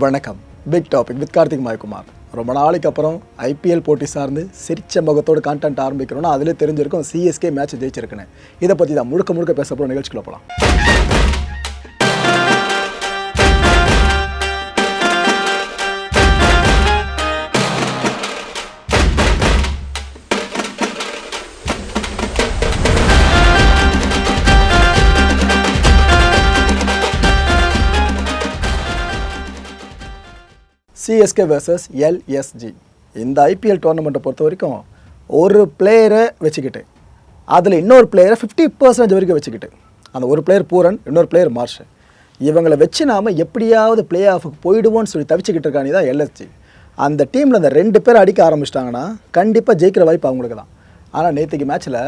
வணக்கம். Big topic with Karthik Mayakumar. ரொம்ப நாளைக்கு அப்புறம் ஐபிஎல் போட்டி சார்ந்து சிரிச்ச முகத்தோடு கான்டென்ட் ஆரம்பிக்கிறோன்னா அதிலே தெரிஞ்சிருக்கும் சிஎஸ்கே மேட்ச் ஜெயிச்சிருக்குன்னு. இதை பற்றி தான் முழுக்க முழுக்க பேச போகிற நிகழ்ச்சிக்குள்ள போகலாம் சிஎஸ்கே வர்சஸ் எல்எஸ்ஜி இந்த ஐபிஎல் டோர்னமெண்ட்டை பொறுத்த வரைக்கும் ஒரு பிளேயரை வச்சுக்கிட்டு அதில் இன்னொரு பிளேயரை ஃபிஃப்டி பர்சன்டேஜ் வரைக்கும் வச்சுக்கிட்டு அந்த ஒரு பிளேயர் பூரன் இன்னொரு பிளேயர் மார்ஷ். இவங்களை வச்சு நாம எப்படியாவது பிளே ஆஃபுக்கு போயிடுவோம்னு சொல்லி தவிச்சுக்கிட்டு இருக்கானே தான் எல்எஸ்ஜி அந்த டீமில் அந்த ரெண்டு பேர் அடிக்க ஆரம்பிச்சிட்டாங்கன்னா கண்டிப்பாக ஜெயிக்கிற வாய்ப்பு அவங்களுக்கு தான் ஆனால் நேற்றுக்கு மேட்ச்சில்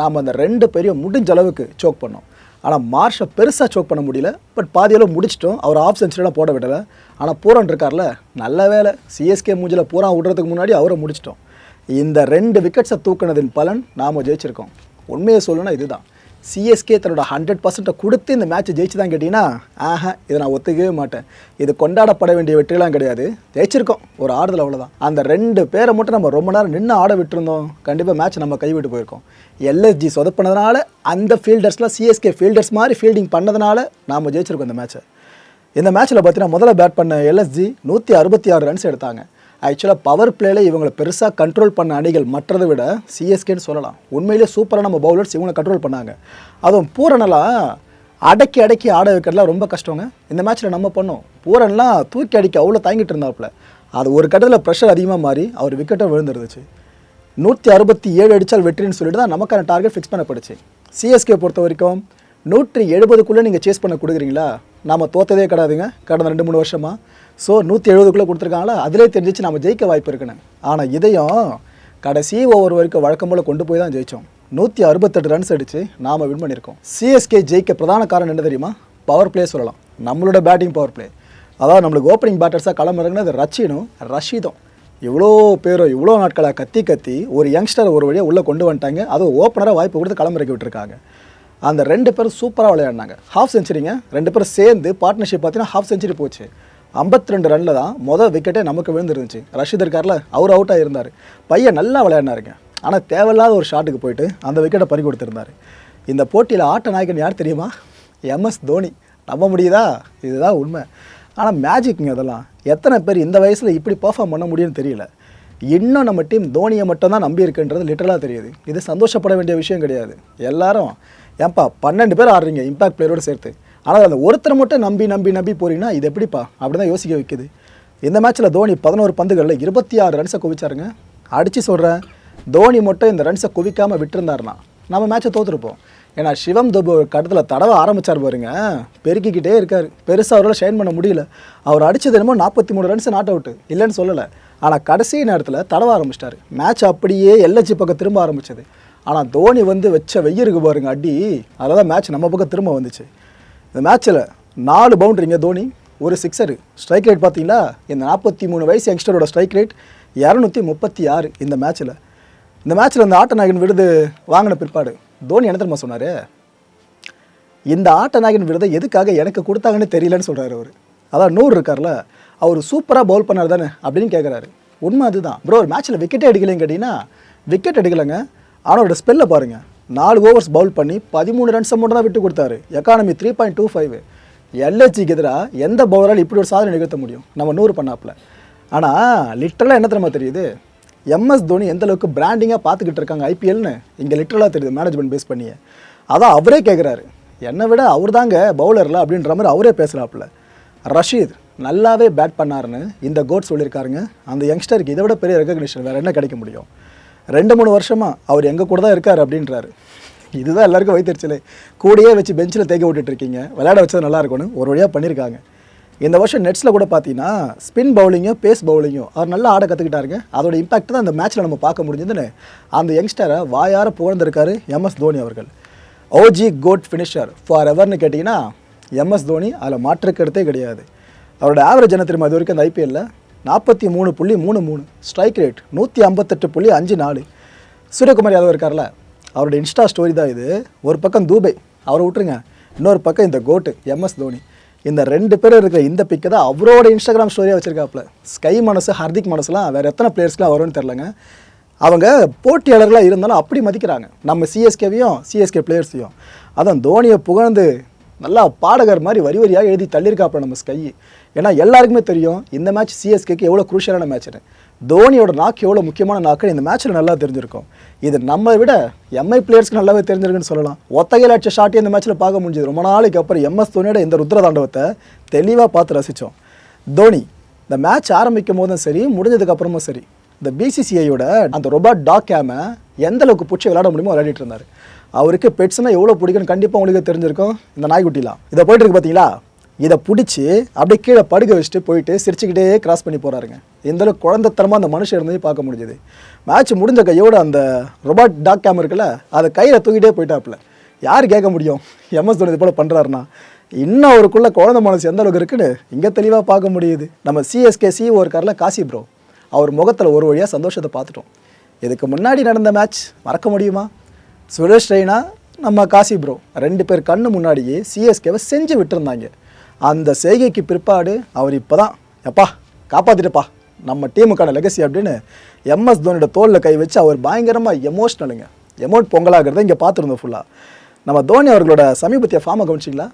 நாம் அந்த ரெண்டு பேரையும் முடிஞ்ச அளவுக்கு சோக் பண்ணோம். ஆனால் மார்ஷை பெருசாக சோக் பண்ண முடியல. பட் பாதியளவு முடிச்சிட்டோம். அவர் ஆஃப் செஞ்சுரிலாம் போட விடலை. ஆனால் பூரன் இருக்கார்ல நல்ல வேலை. சிஎஸ்கே மூஞ்சில் பூரா விடுறதுக்கு முன்னாடி அவரை முடிச்சிட்டோம். இந்த ரெண்டு விக்கெட்ஸை தூக்குனதின் பலன் நாம் ஜெயிச்சிருக்கோம். உண்மையை சொல்லணும்னா இதுதான். சிஎஸ்கே தன்னோட ஹண்ட்ரட் பர்சன்ட்டை கொடுத்து இந்த மேட்ச்சை ஜெயிச்சு தான் கேட்டிங்கன்னா ஆஹா இதை நான் ஒத்துக்கவே மாட்டேன். இது கொண்டாடப்பட வேண்டிய வெற்றிலாம் கிடையாது. ஜெயிச்சிருக்கோம். ஒரு ஆறுதல் அவ்வளோதான் அந்த ரெண்டு பேரை மட்டும் நம்ம ரொம்ப நேரம் நின்று ஆட விட்டுருந்தோம். கண்டிப்பாக மேட்ச் நம்ம கைவிட்டு போயிருக்கோம். எல்எஸ்ஜி சொதப்பினதுனால அந்த ஃபீல்டர்ஸ்லாம் சிஎஸ்கே ஃபீல்டர்ஸ் மாதிரி ஃபீல்டிங் பண்ணதுனால நாம் ஜெயிச்சிருக்கோம் இந்த மேட்ச்சை இந்த மேட்ச்சில் பார்த்தீங்கன்னா முதல்ல பேட் பண்ண எல்எஸ்ஜி நூற்றி அறுபத்தி ஆறு ரன்ஸ் எடுத்தாங்க. ஆக்சுவலாக பவர் பிளேயில் இவங்களை பெருசாக கண்ட்ரோல் பண்ண அணிகள் மற்றதை விட சிஎஸ்கேன்னு சொல்லலாம். உண்மையிலேயே சூப்பராக நம்ம பவுலர்ஸ் இவங்களை கண்ட்ரோல் பண்ணாங்க. அதுவும் பூரணலாம் அடக்கி அடக்கி ஆட வைக்கிறதுலாம் ரொம்ப கஷ்டங்க. இந்த மேட்ச்சில் நம்ம பண்ணோம். பூரன்லாம் தூக்கி அடிக்க அவ்வளோ தாங்கிட்டு இருந்தாப்புல. அது ஒரு கட்டத்தில் ப்ரெஷர் அதிகமாக மாறி அவர் விக்கெட்டும் விழுந்துருந்துச்சு. நூற்றி அறுபத்தி ஏழு அடித்தால் வெற்றின்னு சொல்லிட்டு தான் நமக்கான டார்கெட் ஃபிக்ஸ் பண்ணப்படுச்சு சிஎஸ்கே பொறுத்த வரைக்கும் நூற்றி எழுபதுக்குள்ளே நீங்கள் சேஸ் பண்ண கொடுக்குறீங்களா? நாம தோத்ததே கிடையாதுங்க. கடந்த ரெண்டு மூணு வருஷமாக ஸோ நூற்றி எழுபதுக்குள்ளே கொடுத்துருக்காங்களா அதிலே தெரிஞ்சிச்சு நம்ம ஜெயிக்க வாய்ப்பு இருக்குன்னு. ஆனால் இதையும் கடைசி ஓவர் வரைக்கும் வழக்கம் போல் கொண்டு போய் தான் ஜெயித்தோம் நூற்றி அறுபத்தெட்டு ரன்ஸ் அடித்து நாம் வின் பண்ணியிருக்கோம். சிஎஸ்கே ஜெயிக்க பிரதான காரணம் என்ன தெரியுமா? பவர் பிளே சொல்லலாம். நம்மளோட பேட்டிங் பவர் பிளே அதாவது நம்மளுக்கு ஓப்பனிங் பேட்டர்ஸாக களமிறங்குனது ரச்சினும் ரஷீதும். இவ்வளோ பேரும் இவ்வளோ நாட்களாக கத்தி கத்தி ஒரு யங்ஸ்டர் ஒரு வழியாக உள்ளே கொண்டு வந்துட்டாங்க. அதுவும் ஓப்பனராக வாய்ப்பு கொடுத்து களமிறக்கி விட்டுருக்காங்க. அந்த ரெண்டு பேரும் சூப்பராக விளையாடினாங்க. ஹாஃப் செஞ்சுரிங்க ரெண்டு பேரும் சேர்ந்து பார்ட்னர்ஷிப் பார்த்தீங்கன்னா ஹாஃப் செஞ்சுரி போச்சு. 52 ரெண்டு ரனில் தான் மொதல் விக்கெட்டே நமக்கு விழுந்துருந்துச்சு. ரஷீத் இருக்கார்ல அவர் அவுட் ஆகியிருந்தார் பையன் நல்லா விளையாடினாருங்க. ஆனால் தேவையில்லாத ஒரு ஷாட்டுக்கு போயிட்டு அந்த விக்கெட்டை பறி கொடுத்துருந்தாரு. இந்த போட்டியில் ஆட்ட நாயகன் யார் தெரியுமா? எம்எஸ் தோனி. நம்ப முடியுதா? இதுதான் உண்மை. ஆனால் மேஜிக்ங்க அதெல்லாம். எத்தனை பேர் இந்த வயசில் இப்படி பர்ஃபார்ம் பண்ண முடியும்னு தெரியல. இன்னும் நம்ம டீம் தோனியை மட்டும் தான் நம்பி இருக்குன்றது லிட்டரலாக தெரியுது. இது சந்தோஷப்பட வேண்டிய விஷயம் கிடையாது. எல்லாரும் ஏன்பா பன்னெண்டு பேர் ஆடுறீங்க இம்பாக்ட் பிளேயரோடு சேர்த்து. ஆனால் அந்த ஒருத்தரை மட்டும் நம்பி நம்பி நம்பி போறீங்கன்னா இது எப்படிப்பா? அப்படி தான் யோசிக்க வைக்குது. இந்த மேட்ச்சில் தோனி பதினோரு பந்துகளில் இருபத்தி ஆறு ரன்ஸை குவிச்சாருங்க. அடித்து சொல்கிறேன் தோனி மட்டும் இந்த ரன்ஸை குவிக்காமல் விட்டுருந்தாருனா நம்ம மேட்ச்சை தோற்றுருப்போம் ஏன்னா சிவம் துபு கடத்தில் தடவை ஆரம்பிச்சார் பாருங்க. பெருக்கிக்கிட்டே இருக்கார். பெருசாக அவரால் ஷைன் பண்ண முடியல. அவர் அடிச்சது என்னமோ நாற்பத்தி மூணு ரன்ஸ் நாட் அவுட்டு இல்லைன்னு சொல்லலை. ஆனால் கடைசி நேரத்தில் தடவ ஆரம்பிச்சிட்டாரு. மேட்ச் அப்படியே எல்எச்சி பக்கம் திரும்ப ஆரம்பிச்சது. ஆனால் தோனி வந்து வச்ச வெய்யிருக்கு பாருங்க அடி. அதில் தான் மேட்ச் நம்ம பக்கம் திரும்ப வந்துச்சு. இந்த மேட்ச்சில் நாலு பவுண்டரிங்க தோனி ஒரு சிக்ஸரு ஸ்ட்ரைக் ரேட் பார்த்தீங்களா இந்த நாற்பத்தி மூணு வயசு யங்ஸ்டரோட ஸ்ட்ரைக் ரேட் இரநூத்தி முப்பத்தி ஆறு இந்த மேட்ச்சில் இந்த மேட்ச்சில் இந்த ஆட்டநாயகன் விருது வாங்கின பிற்பாடு தோனி என்ன தெரியுமா சொன்னார்? இந்த ஆட்டநாயகன் விருதை எதுக்காக எனக்கு கொடுத்தாங்கன்னு தெரியலன்னு சொல்கிறாரு அவர். அதான் நூறு இருக்கார்ல அவர் சூப்பராக பவுல் பண்ணார் தானே அப்படின்னு கேட்குறாரு உண்மை அதுதான். ப்ரோ ஒரு மேட்ச்சில் விக்கெட்டே எடுக்கலைன்னு கேட்டிங்கன்னா விக்கெட் எடுக்கலைங்க ஆனால் அவரோட ஸ்பெல்லை பாருங்கள் நாலு ஓவர்ஸ் பவுல் பண்ணி பதிமூணு ரன்ஸை மட்டும் தான் விட்டு கொடுத்தாரு. Economy three point two five எல்ஹெச்சிக்கு எதிராக எந்த பவுலரால் இப்படி ஒரு சாதனை நிகழ்த்த முடியும்? நம்ம நூறு பண்ணாப்புல. ஆனால் லிட்டரலாக என்ன தெரியுமா தெரியுது? எம்எஸ் தோனி எந்த அளவுக்கு பிராண்டிங்காக பார்த்துக்கிட்டு இருக்காங்க ஐபிஎல்னு இங்கே லிட்டரலாக தெரியுது மேனேஜ்மெண்ட் பேஸ் பண்ணி அதான் அவரே கேட்குறாரு என்னை விட அவர் தாங்க பவுலரில் அப்படின்ற மாதிரி அவரே பேசுகிறாப்புல ரஷீத் நல்லாவே பேட் பண்ணாருன்னு இந்த கோட் சொல்லியிருக்காருங்க. அந்த யங்ஸ்டருக்கு இதை விட பெரிய ரெகக்னிஷன் வேறு என்ன கிடைக்க முடியும்? ரெண்டு மூணு வருஷமாக அவர் எங்கள் கூட தான் இருக்கார் அப்படின்றாரு. இதுதான் எல்லாருக்கும் வைத்தறிச்சலே. கூடயே வச்சு பெஞ்சில் தேக்க விட்டுட்டு இருக்கீங்க விளையாட வச்சது நல்லா இருக்கும்னு ஒரு வழியாக பண்ணியிருக்காங்க இந்த வருஷம் நெட்ஸில் கூட பார்த்தீங்கன்னா ஸ்பின் பவுலிங்கும் பேஸ் பவுலிங்கும் அவர் நல்லா ஆட கற்றுக்கிட்டாருங்க அதோட இம்பாக்ட் தான் அந்த மேட்ச்சில் நம்ம பார்க்க முடிஞ்சதுன்னு அந்த யங்ஸ்டரை வாயார புகழ்ந்திருக்காரு எம்எஸ் தோனி அவர்கள். ஓஜி கோட் ஃபினிஷர் ஃபார் எவர்னு கேட்டிங்கன்னா எம்எஸ் தோனி அதில் மாற்றுக்கிறதே கிடையாது. அவரோட ஆவரேஜ் என்ன தெரியுமா இது வரைக்கும் அந்த ஐபிஎல்லில் நாற்பத்தி மூணு புள்ளி மூணு மூணு. ஸ்ட்ரைக் ரேட் நூற்றி ஐம்பத்தெட்டு புள்ளி அஞ்சு நாலு. சூரியகுமார் யாதவ் இருக்கார்ல அவரோட இன்ஸ்டா ஸ்டோரி தான் இது. ஒரு பக்கம் தூபை அவரை விட்டுருங்க. இன்னொரு பக்கம் இந்த கோட்டு எம்எஸ் தோனி. இந்த ரெண்டு பேரும் இருக்கிற இந்த பிக்கை தான் அவரோட இன்ஸ்டாகிராம் ஸ்டோரியாக வச்சுருக்காப்புல. ஸ்கை மனசு ஹர்திக் மனசுலாம் வேறு எத்தனை பிளேயர்ஸ்லாம் வரும்னு தெரிலங்க அவங்க போட்டியாளர்களாக இருந்தாலும் அப்படி மதிக்கிறாங்க. நம்ம சிஎஸ்கேவையும் சிஎஸ்கே பிளேயர்ஸையும் அதான் தோனியை புகழ்ந்து நல்லா பாடகர் மாதிரி வரி வரியாக எழுதி தள்ளியிருக்காப்புல நம்ம ஸ்கை ஏன்னா எல்லாருக்குமே தெரியும் இந்த மேட்ச் சிஎஸ்கேக்கு எவ்வளோ குரூஷியலான மேட்ச்னு தோனியோட நாக்கு எவ்வளோ முக்கியமான நாக்குன்னு இந்த மேட்ச்சில் நல்லா தெரிஞ்சிருக்கும். இது நம்ம விட எம்ஐ பிளேயர்ஸ்க்கு நல்லாவே தெரிஞ்சிருக்குன்னு சொல்லலாம். ஒத்தகையில் அடிச்ச ஷாட்டே இந்த மேட்ச்சில் பார்க்க முடிஞ்சது. ரொம்ப நாளைக்கு அப்புறம் எம்எஸ் தோனியோட இந்த ருத்ரதாண்டவத்தை தெளிவாக பார்த்து ரசித்தோம் தோனி இந்த மேட்ச் ஆரம்பிக்கும் போதும் சரி முடிஞ்சதுக்கப்புறமும் சரி இந்த பிசிசிஐயோட அந்த ரொபாட் டாக் கேமை எந்த அளவுக்கு பிடிச்சி விளையாட முடியுமோ விளையாடிட்டு இருந்தார். அவருக்கு பெட்ஸ்னால் எவ்வளோ பிடிக்கும்னு கண்டிப்பாக உங்களுக்கு தெரிஞ்சிருக்கும். இந்த நாய்க்குட்டிலாம். இதை போயிட்டு இருக்கு பார்த்தீங்களா இதை பிடிச்சி அப்படியே கீழே படுக்க வச்சுட்டு போயிட்டு சிரிச்சுக்கிட்டே கிராஸ் பண்ணி போகிறாருங்க எந்தளவுக்கு குழந்தைத்தனமாக அந்த மனுஷன் இருந்தே பார்க்க முடிஞ்சது. மேட்ச் முடிஞ்ச கையோட அந்த ரொபாட் டாக் கேம் இருக்குல்ல அதை கையில் தூக்கிட்டே போயிட்டாப்புல. யார் கேட்க முடியும்? எம்எஸ் தோனி இது போல் பண்ணுறாருன்னா இன்னும் அவருக்குள்ளே குழந்தை மனசு எந்த அளவுக்கு இருக்குன்னு இங்கே தெளிவாக பார்க்க முடியுது. நம்ம சிஎஸ்கே சிஓ இருக்கார்ல காசி ப்ரோ அவர் முகத்தில் ஒரு வழியாக சந்தோஷத்தை பார்த்துட்டோம். இதுக்கு முன்னாடி நடந்த மேட்ச் மறக்க முடியுமா? சுரேஷ் ரெய்னா நம்ம காசி ப்ரோ ரெண்டு பேர் கண்ணு முன்னாடியே சிஎஸ்கேவை செஞ்சு விட்டுருந்தாங்க. அந்த செய்கைக்கு பிற்பாடு அவர் இப்போ தான் எப்பா காப்பாற்றிட்டப்பா நம்ம டீமுக்கான லெகசி அப்படின்னு எம்எஸ் தோனியோட தோளில் கை வச்சு அவர் பயங்கரமாக எமோஷ்னலுங்க எமோட் பொங்கலாகிறத இங்கே பார்த்துருந்தோம் ஃபுல்லாக நம்ம தோனி அவர்களோட சமீபத்திய ஃபார்மை கவனிச்சிங்களா?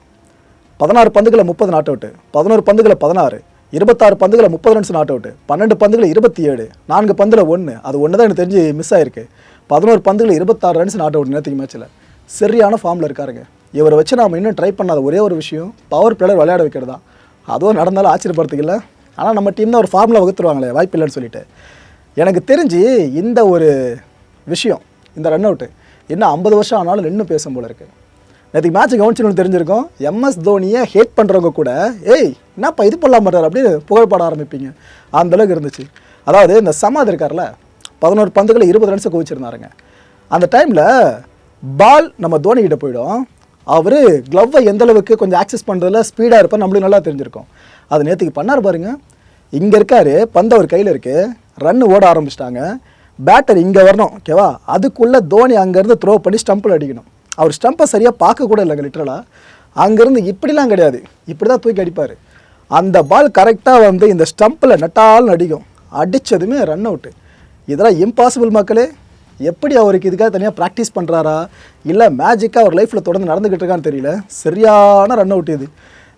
பதினாறு பந்துகளை முப்பது நாட் அவுட்டு பதினோரு பந்துகளை பதினாறு இருபத்தாறு பந்துகளை முப்பது ரன்ஸ் நாட் அவுட்டு பன்னெண்டு பந்துகளை இருபத்தி ஏழு நான்கு பந்தில் ஒன்று அது ஒன்று தான் எனக்கு தெரிஞ்சு மிஸ் ஆயிருக்கு. பதினோரு பந்துகளை இருபத்தாறு ரன்ஸ் நாட் அவுட் நேற்றுக்கு மேட்ச்சில் சரியான ஃபார்மில் இருக்காருங்க. இவரை வச்சு நாம் இன்னும் ட்ரை பண்ணாத ஒரே ஒரு விஷயம் பவர் பிளேயர் விளையாட வைக்கிறது. தான் அதுவும் நடந்தாலும் ஆச்சரியப்படுறதுக்கு இல்லை. ஆனால் நம்ம டீம் தான் ஒரு ஃபார்மில் வகுத்துருவாங்களே வாய்ப்பு இல்லைன்னு சொல்லிட்டு. எனக்கு தெரிஞ்சு இந்த ஒரு விஷயம் இந்த ரன் அவுட்டு இன்னும் ஐம்பது வருஷம் ஆனாலும் இன்னும் பேசும் போல இருக்குது நேற்றுக்கு மேட்ச் கவனிச்சுன்னு தெரிஞ்சிருக்கும். எம்எஸ் தோனியை ஹேட் பண்ணுறவங்க கூட ஏய் என்னப்பா இது பண்ணலாம் மாட்டார் அப்படின்னு புகழ்பாட ஆரம்பிப்பீங்க. அந்த அளவுக்கு இருந்துச்சு. அதாவது இந்த சமாத் இருக்கார்ல பதினோரு பந்துகளை இருபது ரன்ஸை குவிச்சிருந்தாருங்க. அந்த டைமில் பால் நம்ம தோனிக்கிட்ட போயிடும். அவர் க்ளவ்வை எந்த அளவுக்கு கொஞ்சம் ஆக்சஸ் பண்ணுறதுல ஸ்பீடாக இருப்பார் நம்மளுக்கு நல்லா தெரிஞ்சிருக்கும். அது நேற்றுக்கு பண்ணார் பாருங்கள் இங்கே இருக்காரு பந்து அவர் கையில் இருக்குது ரன் ஓட ஆரம்பிச்சிட்டாங்க. பேட்டர் இங்கே வரணும் ஓகேவா அதுக்குள்ளே தோனி அங்கேருந்து த்ரோ பண்ணி ஸ்டம்பில் அடிக்கணும். அவர் ஸ்டம்பை சரியாக பார்க்கக்கூட இல்லைங்க லிட்ரலாக அங்கேருந்து இப்படிலாம் கிடையாது. இப்படி தான் தூக்கி அடிப்பார். அந்த பால் கரெக்டாக வந்து இந்த ஸ்டம்பில் நட்டாலும் அடிக்கும். அடித்ததுமே ரன் அவுட்டு இதெல்லாம் இம்பாசிபிள் மக்களே. எப்படி அவருக்கு இதுக்காக தனியாக ப்ராக்டிஸ் பண்ணுறாரா இல்லை மேஜிக்காக அவர் லைஃப்பில் தொடர்ந்து நடந்துக்கிட்டு இருக்கான்னு தெரியல. சரியான ரன் அவுட் இது.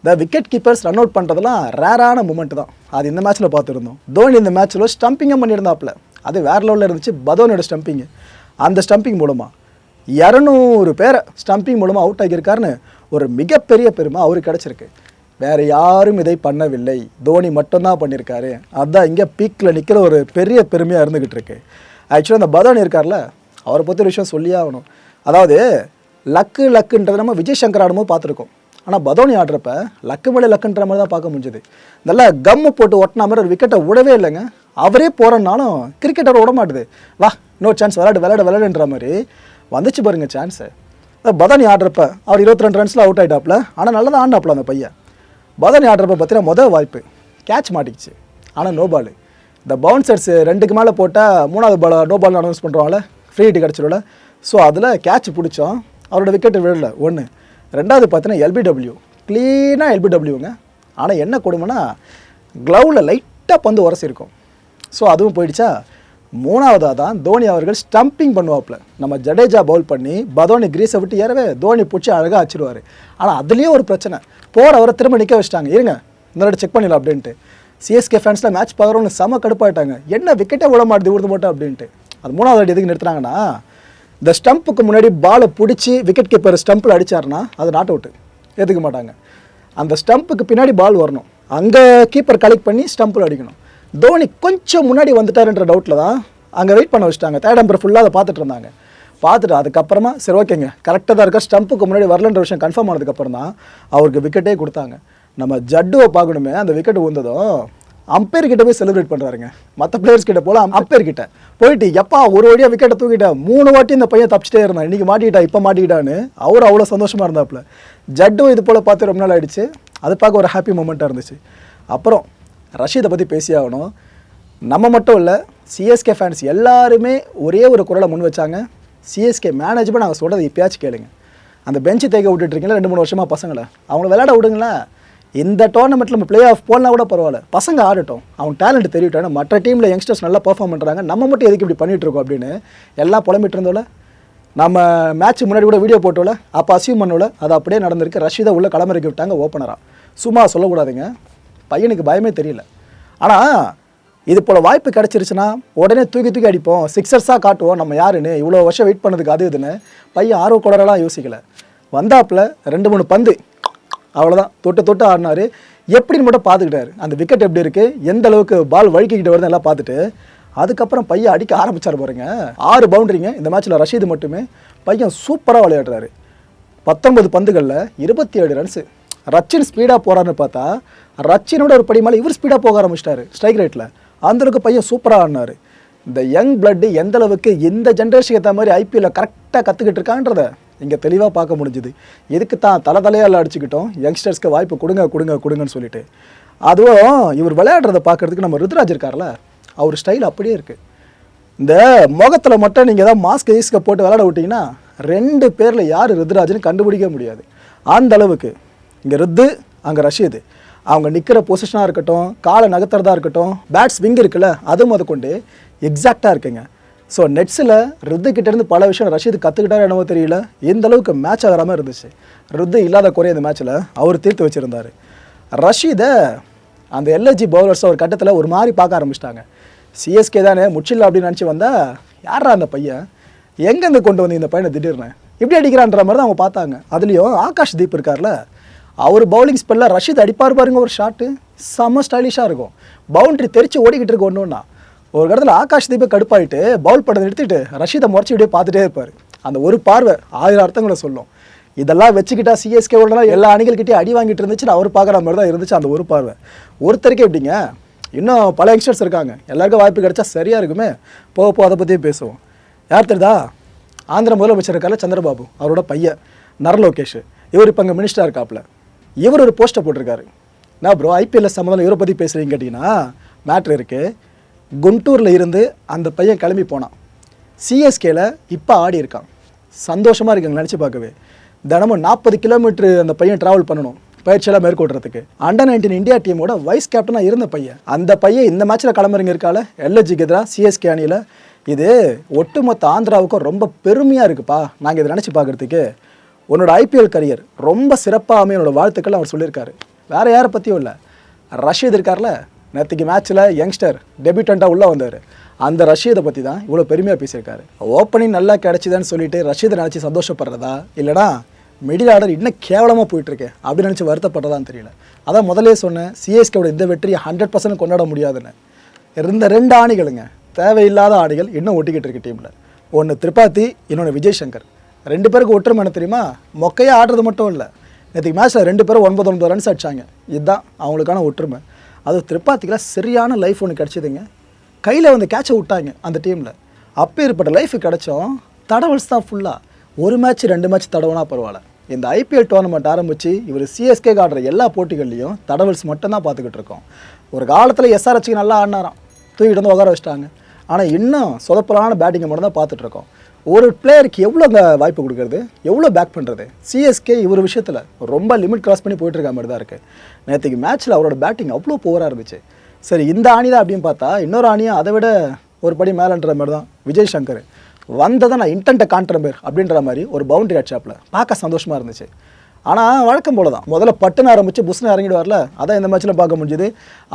The wicket keepers run out பண்ணுறதெல்லாம் ரேரான மூமெண்ட் தான். அது இந்த மேட்ச்சில் பார்த்துருந்தோம். தோனி இந்த மேட்ச்சில் ஸ்டம்பிங்கும் பண்ணியிருந்தாப்புல. அது வேற லெவலில் இருந்துச்சு. பதோனியோட ஸ்டம்பிங்கு அந்த ஸ்டம்பிங் மூலமாக இரநூறு பேரை ஸ்டம்பிங் மூலமாக அவுட் ஆகியிருக்காருன்னு ஒரு மிகப்பெரிய பெருமை அவருக்கு கிடச்சிருக்கு. வேறு யாரும் இதை பண்ணவில்லை. தோனி மட்டும்தான் பண்ணியிருக்காரு. அதான் இங்கே பீக்கில் நிற்கிற ஒரு பெரிய பெருமையாக இருந்துக்கிட்டு இருக்குது ஆக்சுவலாக அந்த பதானி இருக்கார்ல அவரை பற்றி ஒரு விஷயம் சொல்லியே ஆகணும். அதாவது லக்கு லக்குன்றது நம்ம விஜய் சங்கர் ஆடும்போது பார்த்துருக்கோம். ஆனால் பதோனி ஆடுறப்ப லக்கு மேலே லக்குன்ற மாதிரி தான் பார்க்க முடிஞ்சது. நல்லா கம்மு போட்டு ஒட்டின மாதிரி ஒரு விக்கெட்டை விடவே இல்லைங்க. அவரே போகிறனாலும் கிரிக்கெட்டர் விட மாட்டுது. வா இன்னொரு சான்ஸ் விளையாடு விளையாடு விளையாடுன்ற மாதிரி வந்துச்சு பாருங்க சான்ஸு பதானி ஆடுறப்ப அவர் இருபத்தி ரெண்டு ரன்ஸில் அவுட் ஆகிட்டாப்ல ஆனால் நல்லா தான் ஆண்டாப்ல அந்த பையன். பதானி ஆடுறப்ப பார்த்தீங்கன்னா முதல் வாய்ப்பு கேட்ச் மாட்டிக்கிச்சு. ஆனால் நோபாலு இந்த பவுன்சர்ஸ் ரெண்டுக்கு மேலே போட்டால் மூணாவது பால் நோ பால் அனௌன்ஸ் பண்ணுறாங்கள ஃப்ரீ ஹிட் கிடச்சிடல ஸோ அதில் கேட்ச் பிடிச்சோம் அவரோட விக்கெட் விழல ஒன்று ரெண்டாவது பார்த்தீங்கன்னா எல்பிடபிள்யூ க்ளீனாக எல்பிடபிள்யூங்க ஆனால் என்ன கொடுமைனா க்ளவுவில் லைட்டாக பந்து உரசிருக்கும் ஸோ அதுவும் போயிடுச்சா? மூணாவதாக தான் தோனி அவர்கள் ஸ்டம்பிங் பண்ணுவாப்புல. நம்ம ஜடேஜா பவுல் பண்ணி பதோனி கிரீஸை விட்டு ஏறவே தோனி பிடிச்சி அழகாக அச்சிடுவார். ஆனால் அதுலேயும் ஒரு பிரச்சனை. போகிறவரை திரும்ப நிற்க வச்சிட்டாங்க. இருங்க இந்த செக் பண்ணிடலாம் அப்படின்ட்டு. சிஎஸ்கே ஃபேன்ஸில் மேட்ச் பார்க்குறவங்க செம கடுப்பாயிட்டாங்க. என்ன விக்கெட்டே விட மாட்டுது உழுது போட்டோம் அப்படின்ட்டு. அது மூணாவது அடி எதுக்கு நிறுத்துறாங்கன்னா இந்த ஸ்டம்ப்புக்கு முன்னாடி பாலை பிடிச்சி விக்கெட் கீப்பர் ஸ்டம்பில் அடிச்சாருன்னா அது நாட் அவுட்டு எதுக்க மாட்டாங்க. அந்த ஸ்டம்ப்புக்கு பின்னாடி பால் வரணும். அங்கே கீப்பர் கலெக்ட் பண்ணி ஸ்டம்பில் அடிக்கணும். தோனி கொஞ்சம் முன்னாடி வந்துட்டாருன்ற டவுட்டில் தான் அங்கே வெயிட் பண்ண வச்சுட்டாங்க. தேர்ட் நம்பர் ஃபுல்லாக அதை பார்த்துட்டு இருந்தாங்க. பார்த்துட்டு அதுக்கப்புறமா சரி ஓகேங்க கரெக்டாக தான் இருக்கா. ஸ்டம்ப்புக்கு முன்னாடி வரலன்ற விஷயம் கன்ஃபார்ம் ஆனதுக்கப்புறம் தான் அவருக்கு விக்கெட்டே கொடுத்தாங்க. நம்ம ஜட்டுவை பார்க்கணுமே அந்த விக்கெட் விழுந்ததும் அம்பையர் கிட்ட போய் செலிப்ரேட் பண்ணுறாருங்க மற்ற பிளேயர்ஸ் கிட்ட போல அம்பையர் கிட்ட. போயிட்டு எப்பா ஒரு வழியாக விக்கெட்டை தூக்கிட்டேன் மூணு வாட்டி இந்த பையன் தப்பிச்சிட்டே இருந்தான் இன்றைக்கி மாட்டிக்கிட்டா இப்போ மாட்டிக்கிட்டான்னு அவர் அவ்வளோ சந்தோஷமாக இருந்தாப்புல. ஜட்டும் இது போல் பார்த்து ரொம்ப நாள் ஆயிடுச்சு. அது பார்க்க ஒரு ஹாப்பி மூமெண்ட்டாக இருந்துச்சு. அப்புறம் ரஷீதை பற்றி பேசி ஆகணும். நம்ம மட்டும் இல்லை சிஎஸ்கே ஃபேன்ஸ் எல்லாருமே ஒரே ஒரு குரலை முன் வச்சாங்க. சிஎஸ்கே மேனேஜ்மெண்ட் நாங்கள் சொல்கிறது இப்பயாச்சும் கேளுங்க. அந்த பெஞ்சு தேக்க விட்டுட்ருக்கீங்களா ரெண்டு மூணு வருஷமாக பசங்களை? அவங்கள விளையாட விடுங்களேன் இந்த டோர்னமெண்ட்டில் நம்ம பிளே ஆஃப் போடலாம் கூட பரவாயில்ல. பசங்க ஆடட்டும். அவங்க டேலண்ட் தெரியட்டும் மற்ற டீமில் யங்ஸ்டர்ஸ் நல்லா பெர்ஃபார்ம் பண்ணுறாங்க நம்ம மட்டும் எதுக்கு இப்படி பண்ணிட்டு இருக்கோம் அப்படின்னு எல்லாம் புலம்பிட்டு இருந்தோம்ல. நம்ம மேட்ச் முன்னாடி கூட வீடியோ போட்டோல அப்போ அசியூம் பண்ணோல அது அப்படியே நடந்திருக்கு. ரஷீதா உள்ள களமிறக்கி விட்டாங்க ஓப்பனராக சும்மா சொல்லக்கூடாதுங்க. பையனுக்கு பயமே தெரியல. ஆனால் இது போல் வாய்ப்பு கிடச்சிருச்சுன்னா உடனே தூக்கி தூக்கி அடிப்போம். சிக்ஸர்ஸாக காட்டுவோம். நம்ம யாருன்னு? இவ்வளோ வருஷம் வெயிட் பண்ணதுக்கு அது இதுன்னு பையன் ஆர்வக்கூடலாம் யோசிக்கல. வந்தாப்புல ரெண்டு மூணு பந்து. அவ்வளோதான் தொட்டு தொட்டு ஆடினாரு. எப்படின்னு மட்டும் பார்த்துக்கிட்டாரு. அந்த விக்கெட் எப்படி இருக்குது எந்த அளவுக்கு பால் வழுக்கிக்கிட்டு வருது எல்லாம் பார்த்துட்டு அதுக்கப்புறம் பையன் அடிக்க ஆரம்பிச்சார் பாருங்க. ஆறு பவுண்டரிங்க இந்த மேட்ச்சில் ரஷீது மட்டுமே பையன் சூப்பராக விளையாடுறாரு. பத்தொன்பது பந்துகளில் இருபத்தி ஏழு ரன்ஸு ரச்சின் ஸ்பீடாக போகிறான்னு பார்த்தா ரச்சினோட ஒரு படி மேலே இவர் ஸ்பீடாக போக ஆரம்பிச்சிட்டாரு ஸ்ட்ரைக் ரேட்டில் அந்தளவுக்கு பையன் சூப்பராக ஆடினாரு. இந்த யங் பிளட்டு எந்தளவுக்கு இந்த ஜென்ரேஷனுக்கு ஏற்ற மாதிரி ஐபிஎல்ல கரெக்டாக கற்றுக்கிட்டு இருக்கான்றத இங்கே தெளிவாக பார்க்க முடிஞ்சுது. எதுக்கு தான் தலை தலையால் அடிச்சுக்கிட்டோம்? யங்ஸ்டர்ஸ்க்கு வாய்ப்பு கொடுங்க கொடுங்க கொடுங்கன்னு சொல்லிட்டு. அதுவும் இவர் விளையாடுறத பார்க்குறதுக்கு நம்ம ருத்ராஜ் இருக்கார்ல அவர் ஸ்டைல் அப்படியே இருக்குது இந்த முகத்தில் மட்டும் நீங்கள் ஏதாவது மாஸ்க் ஈஸ்க போட்டு விளையாட விட்டிங்கன்னா ரெண்டு பேரில் யார் ருத்ராஜ்னு கண்டுபிடிக்க முடியாது. அந்த அளவுக்கு. இங்கே ருத்து அங்கே ரஷீது. அவங்க நிற்கிற பொசிஷனாக இருக்கட்டும் காலை நகர்த்துறதா இருக்கட்டும் பேட்ஸ் விங் இருக்குல்ல அது முத எக்ஸாக்டாக இருக்குங்க. ஸோ நெட்ஸில் ருத்துக்கிட்டேருந்து பல விஷயம் ரஷீத் கற்றுக்கிட்டாரு என்னவோ தெரியல. எந்த அளவுக்கு மேட்ச் ஆகாமல் இருந்துச்சு. ருத்து இல்லாத குறை இந்த மேட்ச்சில் அவர் தீர்த்து வச்சுருந்தார். ரஷீதை அந்த எல்எஜி பவுலர்ஸ் ஒரு கட்டத்தில் ஒரு மாதிரி பார்க்க ஆரம்பிச்சிட்டாங்க. சிஎஸ்கே தானே முச்சில்ல அப்படின்னு நினச்சி வந்தால் யாரா அந்த பையன்? எங்கேருந்து கொண்டு வந்து இந்த பையனை திடீர்னு? இப்படி அடிக்கிறான்ற மாதிரி தான் அவங்க பார்த்தாங்க. அதுலேயும் ஆகாஷ் தீப் இருக்கார்ல அவர் பவுலிங் ஸ்பெல்லில் ரஷீத் அடிப்பார் பாருங்க ஒரு ஷாட்டு செம்ம ஸ்டைலிஷாக இருக்கும். பவுண்டரி தெரிச்சு ஓடிக்கிட்டு இருக்கு ஒன்று ஒன்றா ஒரு இடத்துல ஆகாஷ் தீபை கடுப்பாயிட்டு பவுல் படத்தை எடுத்துட்டு ரஷீதை முறைச்சி இப்படியே பார்த்துட்டே இருப்பார். அந்த ஒரு பார்வை ஆயிரம் அர்த்தங்களை சொல்லும். இதெல்லாம் வச்சுக்கிட்டா சிஎஸ்கே உள்ள எல்லா அணிகள்கிட்டயும் அடி வாங்கிட்டு இருந்துச்சுன்னு அவர் பார்க்குற மாதிரி தான் இருந்துச்சு அந்த ஒரு பார்வை. ஒருத்தருக்கே எப்படிங்க? இன்னும் பல யங்ஸ்டர்ஸ் இருக்காங்க. எல்லாருக்கும் வாய்ப்பு கிடைச்சா சரியாக இருக்குமே. போக போக அதை பற்றியே பேசுவோம். யார் தெரியுதா? ஆந்திர முதலமைச்சர் இருக்கார்ல சந்திரபாபு அவரோட பையன் நரலோகேஷ். இவர் இப்போ அங்கே மினிஸ்டராக இருக்காப்புல. இவர் ஒரு போஸ்ட்டை போட்டிருக்காரு. நான் ப்ரோ ஐபிஎல்ல சம்மந்தம் இவரை பற்றி பேசுகிறீங்க கேட்டிங்கன்னா மேட்ரு இருக்குது குண்டூரில் இருந்து அந்த பையன் கிளம்பி போனான். சிஎஸ்கேல இப்போ ஆடி இருக்கான். சந்தோஷமாக இருக்குங்க நினச்சி பார்க்கவே. தினமும் நாற்பது கிலோமீட்டர் அந்த பையன் ட்ராவல் பண்ணணும். பயிற்சியெல்லாம் மேற்கொள்றதுக்கு. அண்டர் நைன்டீன் இந்தியா டீமோட வைஸ் கேப்டனாக இருந்த பையன். அந்த பையன் இந்த மேட்ச்சில் கிளம்புறங்க இருக்கால எல்எஜிக்கு எதிராக சிஎஸ்கே அணியில். இது ஒட்டுமொத்த ஆந்திராவுக்கும் ரொம்ப பெருமையாக இருக்குப்பா. நாங்கள் இதை நினச்சி பார்க்குறதுக்கு. உன்னோட ஐபிஎல் கரியர் ரொம்ப சிறப்பாக அமைய என்னோட வாழ்த்துக்கள் அவர் சொல்லியிருக்காரு. வேறு யாரை பற்றியும் இல்லை. ரஷீத் இருக்கார்ல நேற்றுக்கு மேட்ச்சில் யங்ஸ்டர் டெபியூட்டண்ட்டாக உள்ளே வந்தார். அந்த ரஷீதை பற்றி தான் இவ்வளோ பெருமையாக பேசியிருக்காரு. ஓப்பனிங் நல்லா கிடச்சிதான்னு சொல்லிட்டு ரஷீதை நினச்சி சந்தோஷப்படுறதா? இல்லைனா மிடில் ஆர்டர் இன்னும் கேவலமாக போயிட்டுருக்கேன் அப்படின்னு நினச்சி வருத்தப்படுறதான்னு தெரியல. அதான் முதலே சொன்னேன் சிஎஸ்கேவோட இந்த வெற்றியை ஹண்ட்ரட் பர்சன்ட் கொண்டாட முடியாதுன்னு. இருந்த ரெண்டு ஆணிகளுங்க தேவையில்லாத ஆணிகள் இன்னும் ஒட்டிக்கிட்டு இருக்கு டீமில் ஒன்று திரிபாதி இன்னொன்று விஜய் சங்கர் ரெண்டு பேருக்கு ஒற்றுமை என்ன தெரியுமா? மொக்கையாக ஆடுறது மட்டும் இல்லை. நேற்றுக்கு மேட்ச்சில் ரெண்டு பேரும் ஒன்பது ஒன்பது ரன்ஸ் அடிச்சாங்க. இதுதான் அவங்களுக்கான ஒற்றுமை. அது திரிபாத்திக்கெலாம் சரியான லைஃப் ஒன்று கிடச்சிதுங்க. கையில் வந்து கேட்சை விட்டாங்க அந்த டீமில் அப்போ ஏற்பட்ட லைஃப் கிடைச்சோம் தடவல்ஸ் தான் ஃபுல்லாக ஒரு மேட்ச் ரெண்டு மேட்ச் தடவுனா பரவாயில்ல. இந்த ஐபிஎல் டோர்னமெண்ட் ஆரம்பித்து இவர் சிஎஸ்கே ஆடுற எல்லா போட்டிகள்லையும் தடவல்ஸ் மட்டும்தான் பார்த்துக்கிட்டு இருக்கோம். ஒரு காலத்தில் எஸ்ஆர்ஹெச்சுக்கு நல்லா ஆடினாராம். தூக்கிட்டு வந்து உட்கார வச்சிட்டாங்க. ஆனால் இன்னும் சொதப்பலான பேட்டிங்கை மட்டும் தான் பார்த்துட்ருக்கோம் ஒரு பிளேயருக்கு எவ்வளோங்க வாய்ப்பு கொடுக்குறது? எவ்வளோ பேக் பண்ணுறது சிஎஸ்கே இவர் விஷயத்தில் ரொம்ப லிமிட் கிராஸ் பண்ணி போயிட்டு இருக்க மாதிரி தான் இருக்குது நேற்றுக்கு மேட்ச்சில் அவரோட பேட்டிங் அவ்வளோ புவராக இருந்துச்சு. சரி இந்த அணி தான் அப்படின்னு பார்த்தா இன்னொரு அணியும் அதை விட ஒரு படி மேலன்ற மாதிரி தான் விஜய் சங்கர். வந்ததை நான் இன்டென்ட்டை காட்டுற பேர் அப்படின்ற மாதிரி ஒரு பவுண்டரி அடிச்சாப்பில். பார்க்க சந்தோஷமாக இருந்துச்சு. ஆனால் வழக்கம் போல தான் முதல்ல பட்டுன்னு ஆரம்பித்து புஷ்னு இறங்கிடுவார்ல அதான் இந்த மேட்ச்சில் பார்க்க முடிஞ்சது.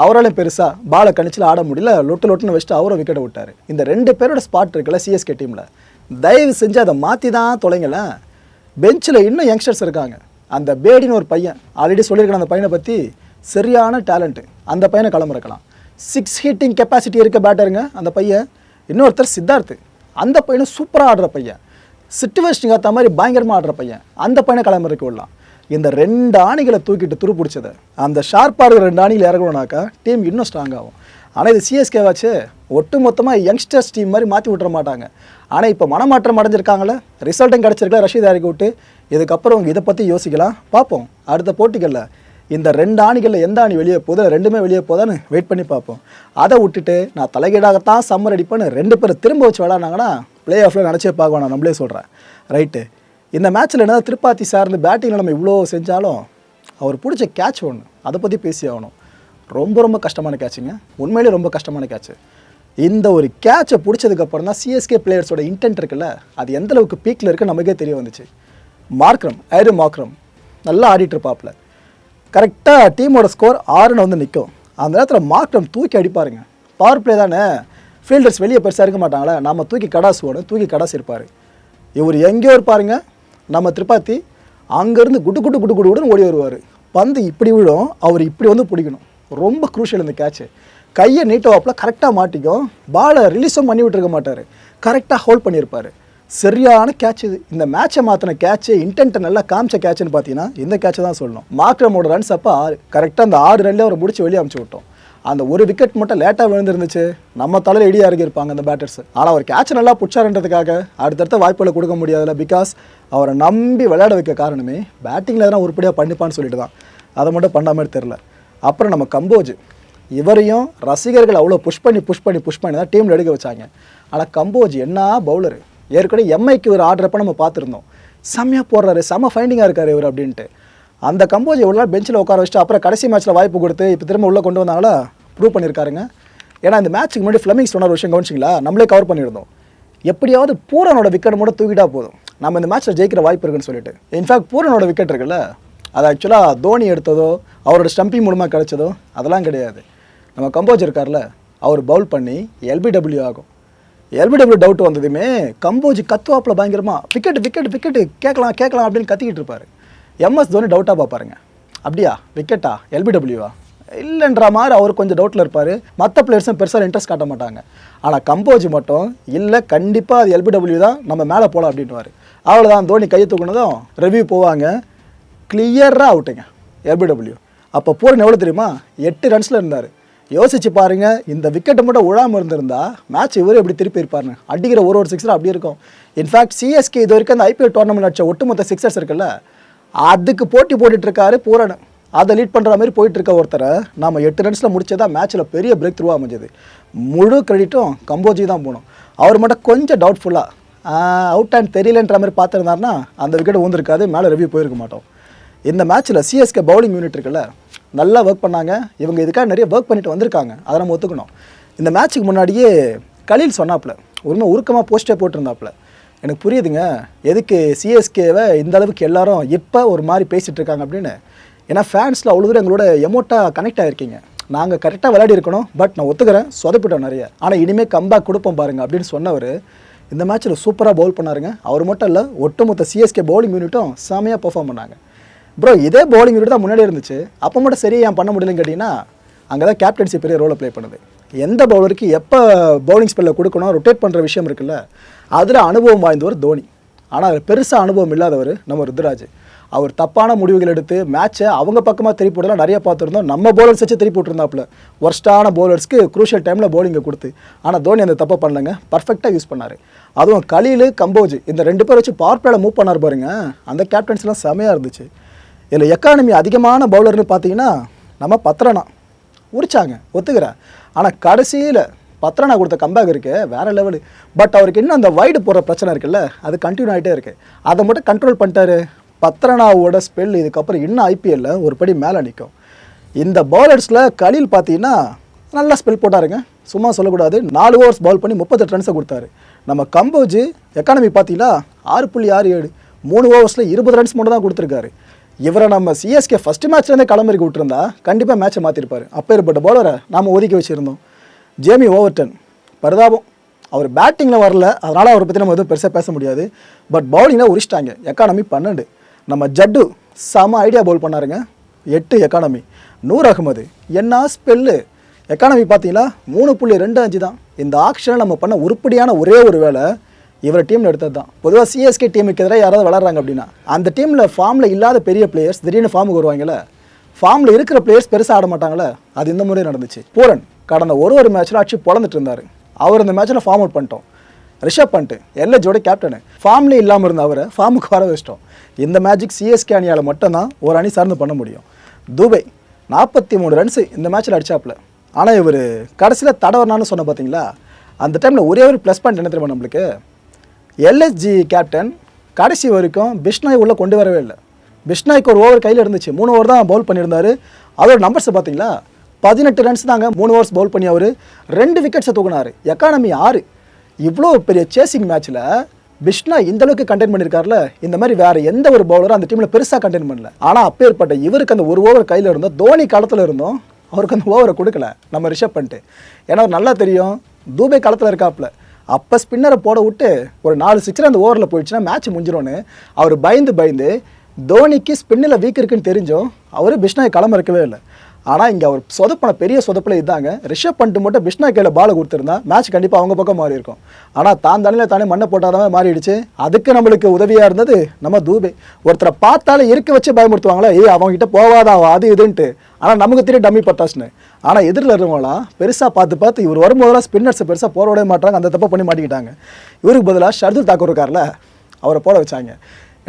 அவராலையும் பெருசாக பாலை கணிச்சில் ஆட முடியல. லொட்டு லொட்டுன்னு வச்சுட்டு அவரை விக்கெட்டை விட்டார். இந்த ரெண்டு பேரோட ஸ்பாட் இருக்குல்ல சிஎஸ்கே டீமில் தயவு செஞ்சு அதை மாற்றி தான் தொலைங்களேன் பெஞ்சில் இன்னும் யங்ஸ்டர்ஸ் இருக்காங்க. அந்த பேடின்னு ஒரு பையன் ஆல்ரெடி சொல்லியிருக்கேன் அந்த பையனை பற்றி சரியான டேலண்ட்டு அந்த பையனை களமிறக்கலாம். சிக்ஸ் ஹீட்டிங் கெப்பாசிட்டி இருக்க பேட்டருங்க அந்த பையன். இன்னொருத்தர் சித்தார்த்து அந்த பையனும் சூப்பராக ஆடுற பையன். சிட்டுவேஷனுக்கு ஏற்ற மாதிரி பயங்கரமாக ஆடுற பையன். அந்த பையனை களமிறக்க விடலாம். இந்த ரெண்டு ஆணிகளை தூக்கிட்டு துரு பிடிச்சதை அந்த ஷார்ப்பாக இருக்கிற ரெண்டு ஆணிகள் இறங்கணும்னாக்கா டீம் இன்னும் ஸ்ட்ராங் ஆகும். ஆனால் இது சிஎஸ்கேவாச்சு ஒட்டு மொத்தமாக யங்ஸ்டர்ஸ் டீம் மாதிரி மாற்றி விட்டுற மாட்டாங்க. ஆனால் இப்போ மனமாற்றம் அடைஞ்சிருக்காங்களே ரிசல்ட்டும் கிடச்சிருக்கல ரஷீத் இறக்கி விட்டு. இதுக்கப்புறம் அவங்க இதை பற்றி யோசிக்கலாம். பார்ப்போம். அடுத்த போட்டிகளில் இந்த ரெண்டு ஆணிகளில் எந்த ஆணி வெளியே போகுது? ரெண்டுமே வெளியே போதான்னு வெயிட் பண்ணி பார்ப்போம். அதை விட்டுட்டு நான் தலைகீடாகத்தான் சம்மர் அடிப்பேன்னு ரெண்டு பேரும் திரும்ப வச்சு விளாட்னாங்கன்னா ப்ளே ஆஃபில் நினச்சே பார்க்க நான் நம்மளே சொல்கிறேன் ரைட்டு இந்த மேட்ச்சில் என்ன திருப்பாத்தி சார்ந்து பேட்டிங்கில் நம்ம இவ்வளோ செஞ்சாலும் அவர் பிடிச்ச கேட்ச் ஒன்று அதை பற்றி பேசி ஆகணும். ரொம்ப ரொம்ப கஷ்டமான கேட்சுங்க உண்மையிலே ரொம்ப கஷ்டமான கேட்ச் இந்த ஒரு கேட்சை பிடிச்சதுக்கப்புறம் தான் சிஎஸ்கே பிளேயர்ஸோட இன்டென்ட் இருக்குல்ல அது எந்த அளவுக்கு பீக்கில் இருக்கு நமக்கே தெரிய வந்துச்சு. மார்க்ரம் ஐரு மார்க்ரம் நல்லா ஆடிட்டு இருப்பாப்ல. கரெக்டாக டீமோட ஸ்கோர் ஆறுன்னு வந்து நிற்கும் அந்த நேரத்தில் மார்க்ரம் தூக்கி அடிப்பாருங்க. பவர் பிளே தானே? ஃபீல்டர்ஸ் வெளியே பெருசாக இருக்க மாட்டாங்களே? நம்ம தூக்கி கடாசு ஓடும் தூக்கி கடாசு இருப்பார். இவர் எங்கேயோ இருப்பாருங்க. நம்ம திருப்பாத்தி அங்கேருந்து குட்டு குட்டு குடு குடு குடுன்னு ஓடி வருவார். பந்து இப்படி விழும் அவர் இப்படி வந்து பிடிக்கணும். ரொம்ப குரூஷியல் இந்த கேட்ச்சு கையை நீட்டவாப்பில் கரெக்டாக மாட்டிக்கும். பாலை ரிலீஸும் பண்ணி விட்டுருக்க மாட்டார். கரெக்டாக ஹோல்ட் பண்ணியிருப்பார். சரியான கேட்ச் இது. இந்த மேட்சை மாற்றின கேட்ச் இன்டென்ட்டை நல்லா காமிச்ச கேட்ச்னு பார்த்தீங்கன்னா இந்த கேட்சை தான் சொல்லணும். மாக்ரமோட ரன்ஸ் அப்போ ஆறு கரெக்டாக அந்த ஆறு ரன்லேயே அவரை முடிச்சு வெளியே அமுச்சு விட்டோம். அந்த ஒரு விக்கெட் மட்டும் லேட்டாக விழுந்துருந்துச்சு. நம்ம தலையில் இடியாக இறங்கியிருப்பாங்க அந்த பேட்டர்ஸ் ஆனால் அவர் கேட்ச் நல்லா பிடிச்சாருன்றதுக்காக அடுத்தடுத்த வாய்ப்புகளை கொடுக்க முடியாதுல்ல பிகாஸ் அவரை நம்பி விளையாட வைக்க காரணமே பேட்டிங்கில் எதனா உருப்படியாக பண்ணிப்பான்னு சொல்லிட்டு தான் அதை மட்டும் பண்ணாமல் தெரில அப்புறம் நம்ம கம்போஜ். இவரையும் ரசிகர்கள் அவ்வளோ புஷ் பண்ணி புஷ் பண்ணி புஷ் பண்ணி தான் டீமில் எடுக்க வச்சாங்க. ஆனால் கம்போஜ் என்ன பவுலரு ஏற்கனவே எம்ஐக்கு இவர் ஆடுறப்ப நம்ம பார்த்துருந்தோம். செம்மையாக போடுறாரு செம்ம ஃபைண்டிங்காக இருக்கார் இவர் அப்படின்ட்டு. அந்த கம்போஜ் எவ்வளோ நாள் பெஞ்சில் உட்கார வச்சுட்டு அப்புறம் கடைசி மேட்ச்சில் வாய்ப்பு கொடுத்து இப்போ திரும்ப உள்ளே கொண்டு வந்தாங்களா? ப்ரூவ் பண்ணியிருக்காருங்க ஏன்னா இந்த மேட்ச்சுக்கு முன்னாடி ஃப்ளமிங்ஸ் சொன்ன ஒரு விஷயம் கவனிச்சிங்களா? நம்மளே கவர் பண்ணியிருந்தோம். எப்படியாவது பூரனோட விக்கெட் மட்டும் தூக்கிட்டா போதும். நம்ம இந்த மேட்ச்சில் ஜெயிக்கிற வாய்ப்பு இருக்குன்னு சொல்லிட்டு. இன்ஃபேக்ட் பூரனோட விக்கெட் இருக்குல்ல? அது ஆக்சுவலாக தோனி எடுத்ததோ அவரோட ஸ்டம்பிங் மூலமாக கிடைச்சதோ அதெல்லாம் கிடையாது. நம்ம கம்போஜ் இருக்கார்ல அவர் பவுல் பண்ணி எல்பிடபிள்யூ ஆகும். எல்பிடபிள்யூ டவுட் வந்ததுமே கம்போஜ் கத்துவாப்பில் பயங்கரமாக விக்கெட் விக்கெட் விக்கெட் கேட்கலாம் கேட்கலாம் அப்படின்னு கத்திக்கிட்டு இருப்பார். எம்எஸ் தோனி டவுட்டாக பார்ப்பாருங்க. அப்படியா விக்கெட்டா எல்பிடபிள்யூவா இல்லைன்ற மாதிரி அவர் கொஞ்சம் டவுட்டில் இருப்பார். மற்ற பிளேயர்ஸும் பெருசாக இன்ட்ரெஸ்ட் காட்ட மாட்டாங்க. ஆனால் கம்போஜ் மட்டும் இல்லை கண்டிப்பாக அது எல்பிடபிள்யூ தான் நம்ம மேலே போகலாம் அப்படின்ட்டுவார் அவ்வளோதான் தோனி கையை தூக்குனதும் ரிவ்யூ போவாங்க. கிளியராக அவுட்டுங்க எல்பிடபிள்யூ அப்போ போரின் எவ்வளோ தெரியுமா? எட்டு ரன்ஸில் இருந்தார். யோசிச்சு பாருங்க இந்த விக்கெட்டை மட்டும் உழாமல் இருந்திருந்தா மேட்ச் இவரே எப்படி திருப்பி இருப்பாருங்க அடிக்கிற ஒரு ஒரு சிக்ஸர் அப்படி இருக்கும். இன்ஃபேக்ட் சிஎஸ்கே இது வரைக்கும் அந்த ஐபிஎல் டோர்னமெண்ட் அடிச்ச ஒட்டுமொத்த சிக்ஸர்ஸ் இருக்குல்ல அதுக்கு போட்டி போட்டுட்டு இருக்காரு பூரண் அதை லீட் பண்ணுற மாதிரி போயிட்டு இருக்க ஒருத்தரை நம்ம எட்டு ரன்ஸில் முடிச்சதா மேட்ச்சில் பெரிய பிரேக் த்ரூவாக அமைஞ்சது. முழு கிரெடிட்டும் கம்போஜி தான் போகணும் அவர் மட்டும் கொஞ்சம் டவுட்ஃபுல்லாக அவுட் அண்ட் தெரியலன்ற மாதிரி பார்த்துருந்தாருன்னா அந்த விக்கெட் ஊந்திருக்காது மேலே ரிவ்யூ போயிருக்க மாட்டோம். இந்த மேட்ச்சில் சிஎஸ்கே பவுலிங் யூனிட் இருக்குல்ல நல்லா ஒர்க் பண்ணாங்க. இவங்க இதுக்காக நிறைய ஒர்க் பண்ணிட்டு வந்திருக்காங்க. அதை நம்ம ஒத்துக்கணும். இந்த மேட்ச்சுக்கு முன்னாடியே கலீல் சொன்னாப்புல. உண்மை உருக்கமாக போஸ்டே போட்டிருந்தாப்புல. எனக்கு புரியுதுங்க. எதுக்கு சிஎஸ்கேவை இந்த அளவுக்கு எல்லாரும் இப்போ ஒரு மாதிரி பேசிகிட்டு இருக்காங்க அப்படின்னு. ஏன்னா ஃபேன்ஸில் அவ்வளோ தூரம் எங்களோட எமோட்டாக கனெக்ட் ஆகிருக்கீங்க நாங்கள் கரெக்டாக விளையாடி இருக்கணும். பட் நான் ஒத்துக்கிறேன். சொதப்பிட்டோம் நிறைய. ஆனால் இனிமேல் கம்பேக் கொடுப்போம் பாருங்க அப்படின்னு சொன்னவர் இந்த மேட்ச்சில் சூப்பராக பவுல் பண்ணாருங்க. அவர் மட்டும் இல்லை ஒட்டுமொத்த சிஎஸ்கே பவுலிங் யூனிட்டும் செமையாக பெர்ஃபார்ம் பண்ணாங்க. ப்ரோ இதே பவுலிங் யூனிட் தான் முன்னாடி இருந்துச்சு. அப்போ மட்டும் சரி ஏன் பண்ண முடியலன்னு கேட்டிங்கன்னா அங்கே தான் கேப்டன்சி பெரிய ரோலை ப்ளே பண்ணுது. எந்த பவுலருக்கு எப்போ பவுலிங் ஸ்பெல்லில் கொடுக்கணும் ரொட்டேட் பண்ணுற விஷயம் இருக்குல்ல அதில் அனுபவம் வாய்ந்தவர் தோனி. ஆனால் அதில் பெருசாக அனுபவம் இல்லாதவர் நம்ம ருத்ராஜ். அவர் தப்பான முடிவுகள் எடுத்து மேட்சை அவங்க பக்கமாக திருப்பி விடலாம் நிறைய பார்த்துருந்தோம். நம்ம பவுலர்ஸ் வச்சு திருப்பி விட்டுருந்தாப்புல ஒர்ஸ்டான பவுலர்ஸ்க்கு குரூஷியல் டைமில் பவுலிங்கை கொடுத்து. ஆனால் தோனி அந்த தப்பை பண்ணலங்க. பர்ஃபெக்டாக யூஸ் பண்ணார். அதுவும் கலீல் கம்போஜ் இந்த ரெண்டு பேர் வச்சு பவர் மூவ் பண்ணார் பாருங்க. அந்த கேப்டன்ஸ்லாம் செமையாக இருந்துச்சு. இதில் எக்கானமி அதிகமான பவுலர்னு பார்த்தீங்கன்னா நம்ம பத்ரனா. உரிச்சாங்க ஒத்துக்கிறேன் ஆனால் கடைசியில் பத்ரனா கொடுத்த கம்பேக் இருக்குது வேறு லெவலு பட் அவருக்கு இன்னும் அந்த வைடு போகிற பிரச்சனை இருக்குல்ல அது கண்டினியூ ஆகிட்டே இருக்குது அதை மட்டும் கண்ட்ரோல் பண்ணிட்டாரு. பத்ரனாவோட ஸ்பெல் இதுக்கப்புறம் இன்னும் ஐபிஎல்லில் ஒரு படி மேலே நிற்கும் இந்த பவுலர்ஸில் கலீல் பார்த்தீங்கன்னா நல்லா ஸ்பெல் போட்டாருங்க. சும்மா சொல்லக்கூடாது. நாலு ஓவர்ஸ் பவுல் பண்ணி முப்பத்தெட்டு ரன்ஸை கொடுத்தாரு. நம்ம கம்போஜ் எக்கானமி பார்த்தீங்கன்னா ஆறு புள்ளி ஆறு ஏழு மூணு ஓவர்ஸில் இருபது ரன்ஸ் மட்டும் தான் கொடுத்துருக்காரு. இவரை நம்ம சிஎஸ்கே ஃபஸ்ட்டு மேட்ச்லேருந்தே களமிறக்கி விட்டுருந்தா கண்டிப்பாக மேட்சை மாற்றிருப்பார் அப்பேற்பட்ட பவுலரை நாம் ஒதுக்கி வச்சுருந்தோம். ஜேமி ஓவர்டன் பரிதாபம். அவர் பேட்டிங்கில் வரல அதனால் அவரை பற்றி நம்ம எதுவும் பெருசாக பேச முடியாது. பட் பவுலிங்கில் உரிச்சிட்டாங்க எக்கானமி பன்னெண்டு. நம்ம ஜட்டு செம ஐடியா பவுல் பண்ணாருங்க. எட்டு எக்கானமி நூர் அகமது. என்ன ஸ்பெல்லு எக்கானமி பார்த்தீங்களா? மூணு புள்ளி ரெண்டு அஞ்சு தான் இந்த ஆக்ஷனை நம்ம பண்ண உருப்படியான ஒரே ஒரு வேலை இவரை டீமில் எடுத்தது தான். பொதுவாக சிஎஸ்கே டீமுக்கு எதிராக யாராவது விளாட்றாங்க அப்படின்னா அந்த டீமில் ஃபார்மில் இல்லாத பெரிய பிளேயர்ஸ் திடீர்னு ஃபார்முக்கு வருவாங்கல்ல ஃபார்மில் இருக்கிற பிளேயர்ஸ் பெருசாக ஆட மாட்டாங்களே அது இந்த முறை நடந்துச்சு. பூரன் கடந்த ஒரு ஒரு மேட்ச்சில் ஆட்சி பொழந்துட்டு இருந்தார். அவர் இந்த மேட்ச்சில் ஃபார்ம் அவுட் பண்ணிட்டோம். ரிஷப் பண்ணிட்டு எல்எஜோட கேப்டனு ஃபார்ம்லேயே இல்லாமல் இருந்த அவரை ஃபார்முக்கு வர வச்சிட்டோம். இந்த மேஜிக் சிஎஸ்கே அணியால் மட்டும்தான் ஒரு அணி சார்ந்து பண்ண முடியும். துபை நாற்பத்தி மூணு ரன்ஸு இந்த மேட்ச்சில் அடித்தாப்புல ஆனால் இவர் கடைசியில் தடவரனான்னு சொன்ன பார்த்தீங்களா அந்த டைமில் ஒரே ஒரு ப்ளஸ் பாயிண்ட் என்ன தெரியுமா நம்மளுக்கு? எல்எஸ்ஜி கேப்டன் கடைசி வரைக்கும் பிஷ்னாய் உள்ளே கொண்டு வரவே இல்லை. பிஷ்னாய்க்கு ஒரு ஓவர் கையில் இருந்துச்சு. மூணு ஓவர் தான் பவுல் பண்ணியிருந்தாரு. அதோட நம்பர்ஸை பார்த்தீங்களா? பதினெட்டு ரன்ஸ் தாங்க மூணு ஓவர்ஸ் பவுல் பண்ணி அவர். ரெண்டு விக்கெட்ஸை தூக்குனாரு. எக்கானமி ஆறு. இவ்வளோ பெரிய சேசிங் மேட்ச்சில் பிஷ்னா இந்த அளவுக்கு கண்டெயின் பண்ணியிருக்காருல இந்த மாதிரி வேற எந்த ஒரு பவுலரும் அந்த டீமில் பெருசாக கண்டெயின் பண்ணல. ஆனால் அப்பேற்பட்ட இவருக்கு அந்த ஒரு ஓவர் கையில் இருந்தோம் தோனி காலத்தில் இருந்தோம் அவருக்கு அந்த ஓவரை கொடுக்கல. நம்ம ரிஷப் பண்ணிட்டு ஏன்னா அவர் நல்லா தெரியும். தூபே காலத்தில் இருக்காப்புல. அப்போ ஸ்பின்னரை போட விட்டு ஒரு நாலு சிக்ஸர் அந்த ஓவரில் போயிடுச்சுன்னா மேட்ச் முடிஞ்சிடும்னு அவர் பயந்து பயந்து தோனிக்கு ஸ்பின்னில் வீக் இருக்குன்னு தெரிஞ்சும் அவர் பிஷ்னாய் களம் இருக்கவே இல்லை. ஆனால் இங்கே அவர் சொதப்பின பெரிய சொதப்பில் இதாங்க. ரிஷப் பண்ணிட்டு மட்டும் பிஷ்ணா கையில் பாலை கொடுத்துருந்தா மேட்ச் கண்டிப்பாக அவங்க பக்கம் மாறி இருக்கும். ஆனால் தான் தானே தானே மண்ணை போட்டாதான் மாறிடுச்சு. அதுக்கு நம்மளுக்கு உதவியாக இருந்தது நம்ம தூபே. ஒருத்தரை பார்த்தாலே இருக்க வச்சு பயமுறுத்துவாங்களே ஏய் அவங்ககிட்ட போவாதா அது இதுன்ட்டு. ஆனால் நமக்கு தெரியும் டம்மி பட்டாஸ்னு ஆனால் எதிரில் இருக்கவங்களாம் பெருசாக பார்த்து பார்த்து இவர் வரும்போதெல்லாம் ஸ்பின்னர்ஸை பெருசாக போட விடவே மாட்டாங்க அந்த தப்பை பண்ணி மாட்டிக்கிட்டாங்க. இவருக்கு பதிலாக ஷர்துல் தாக்கூர் இருக்கார்ல அவரை போட வச்சாங்க.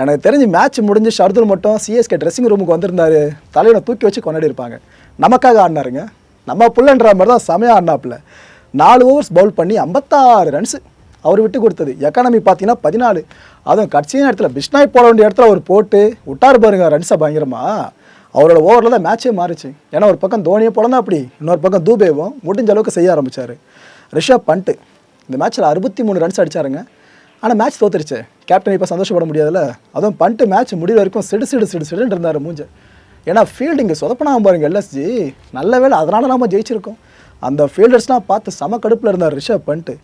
எனக்கு தெரிஞ்சு மேட்ச் முடிஞ்சு ஷர்துல் மட்டும் சிஎஸ்கே ட்ரெஸ்ஸிங் ரூமுக்கு வந்திருந்தாரு. தலையில தூக்கி வச்சு கொண்டாடி இருப்பாங்க. நமக்காக ஆடினாருங்க. நம்ம புள்ளன்ற மாதிரி தான் செமையாக ஆடினாப்புல. நாலு ஓவர்ஸ் பவுல் பண்ணி ஐம்பத்தாறு ரன்ஸ் அவர் விட்டு கொடுத்தது. எக்கானமி பார்த்தீங்கன்னா பதினாலு. அதுவும் கட்சி இடத்துல பிஷ்னாய் போட வேண்டிய இடத்துல அவர் போட்டு விட்டார் பாருங்க ரன்ஸை பயங்கரமா. அவரோட ஓவரில் தான் மேட்ச்சே மாறுச்சு. ஏன்னா ஒரு பக்கம் தோனியை போலந்தான் அப்படி இன்னொரு பக்கம் தூபேவும் முடிஞ்ச அளவுக்கு செய்ய ஆரம்பித்தார் ரிஷப் பண்ட்டு இந்த மேட்ச்சில் அறுபத்தி மூணு ரன்ஸ் அடிச்சாருங்க. ஆனால் மேட்ச் தோத்துருச்சு. கேப்டன் இப்போ சந்தோஷப்பட முடியாதுல்ல? அதுவும் பண்ணிட்டு மேட்ச் முடிவு வரைக்கும் சிடு சிடு சிடு சிடுன்னு இருந்தார் மூஞ்ச. ஏன்னா ஃபீல்டிங்கு சொதப்பனாம பாருங்க எல்எஸ்ஜி. நல்ல வேளை அதனால நாம ஜெயிச்சிருக்கோம். அந்த ஃபீல்டர்ஸ்லாம் பார்த்து செம கடுப்பில் இருந்தார் ரிஷப் பண்ணிட்டு